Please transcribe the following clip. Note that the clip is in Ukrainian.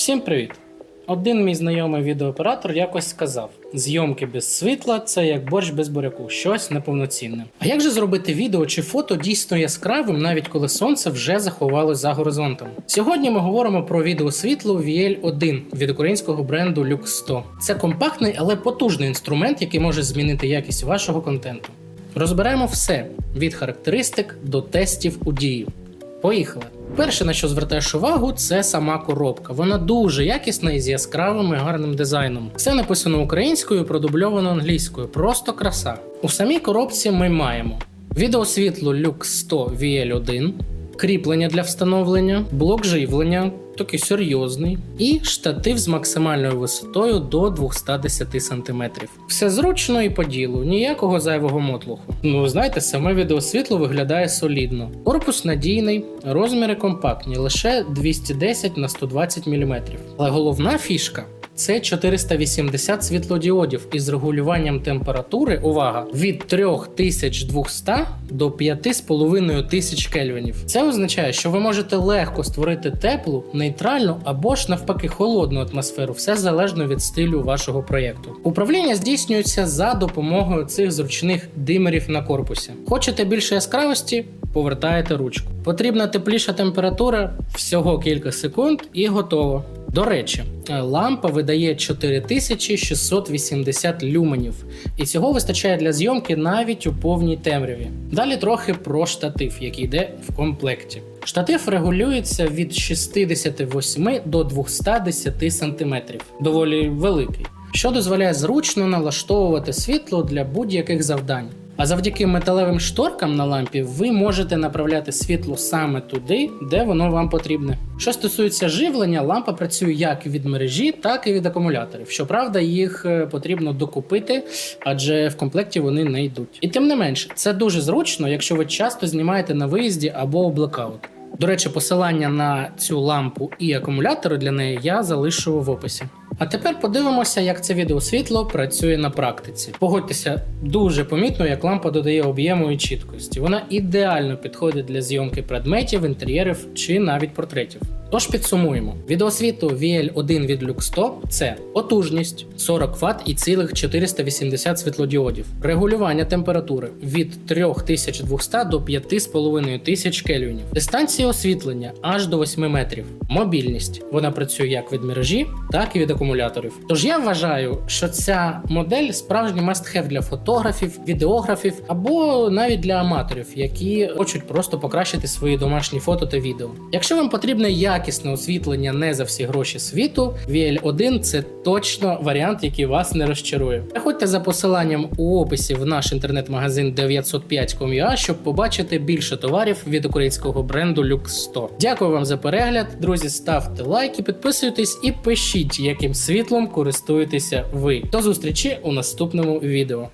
Всім привіт! Один мій знайомий відеооператор якось сказав: зйомки без світла це як борщ без буряку, щось неповноцінне. А як же зробити відео чи фото дійсно яскравим, навіть коли сонце вже заховалось за горизонтом? Сьогодні ми говоримо про відеосвітло VL1 від українського бренду Lux 100. Це компактний, але потужний інструмент, який може змінити якість вашого контенту. Розберемо все від характеристик до тестів у дії. Поїхали. Перше, на що звертаєш увагу, це сама коробка. Вона дуже якісна і з яскравим і гарним дизайном. Все написано українською, продубльовано англійською. Просто краса. У самій коробці ми маємо відеосвітло Lux 100 VL1, кріплення для встановлення, блок живлення, такий серйозний, і штатив з максимальною висотою до 210 см. Все зручно і по ділу, ніякого зайвого мотлуху. Ну, знаєте, саме відеосвітло виглядає солідно. Корпус надійний, розміри компактні, лише 210 на 120 мм. Але головна фішка. Це 480 світлодіодів із регулюванням температури, увага, від 3200 до 5500 кельвінів. Це означає, що ви можете легко створити теплу, нейтральну або ж навпаки холодну атмосферу, все залежно від стилю вашого проєкту. Управління здійснюється за допомогою цих зручних димерів на корпусі. Хочете більше яскравості? Повертаєте ручку. Потрібна тепліша температура всього кілька секунд і готово. До речі, е, лампа видає 4680 люменів, і цього вистачає для зйомки навіть у повній темряві. Далі трохи про штатив, який йде в комплекті. Штатив регулюється від 68 до 210 см, доволі великий, що дозволяє зручно налаштовувати світло для будь-яких завдань. А завдяки металевим шторкам на лампі ви можете направляти світло саме туди, де воно вам потрібне. Що стосується живлення, лампа працює як від мережі, так і від акумуляторів. Щоправда, їх е, потрібно докупити, адже в комплекті вони не йдуть. І тим не менш, це дуже зручно, якщо ви часто знімаєте на виїзді або у блекаут. До речі, посилання на цю лампу і акумулятори для неї я залишу в описі. А тепер подивимося, як це відеосвітло працює на практиці. Погодьтеся, дуже помітно, як лампа додає об'єму і чіткості. Вона ідеально підходить для зйомки предметів, інтер'єрів чи навіть портретів. Тож підсумуємо: відеосвітло VL1 від Lux 100 – це потужність 40 Вт і цілих 480 світлодіодів, регулювання температури від 3200 до 5500 кельвінів, дистанція освітлення аж до 8 метрів, мобільність. Вона працює як від мережі, так і від акумуляторів. Тож я вважаю, що ця модель справжній must-have для фотографів, відеографів або навіть для аматорів, які хочуть просто покращити свої домашні фото та відео. Якщо вам потрібне якісне освітлення не за всі гроші світу, VL1 це точно варіант, який вас не розчарує. Переходьте за посиланням у описі в наш інтернет-магазин 905.com.ua, щоб побачити більше товарів від українського бренду Lux 100. Дякую вам за перегляд, друзі. Ставте лайки, підписуйтесь і пишіть, яким світлом користуєтеся ви. До зустрічі у наступному відео.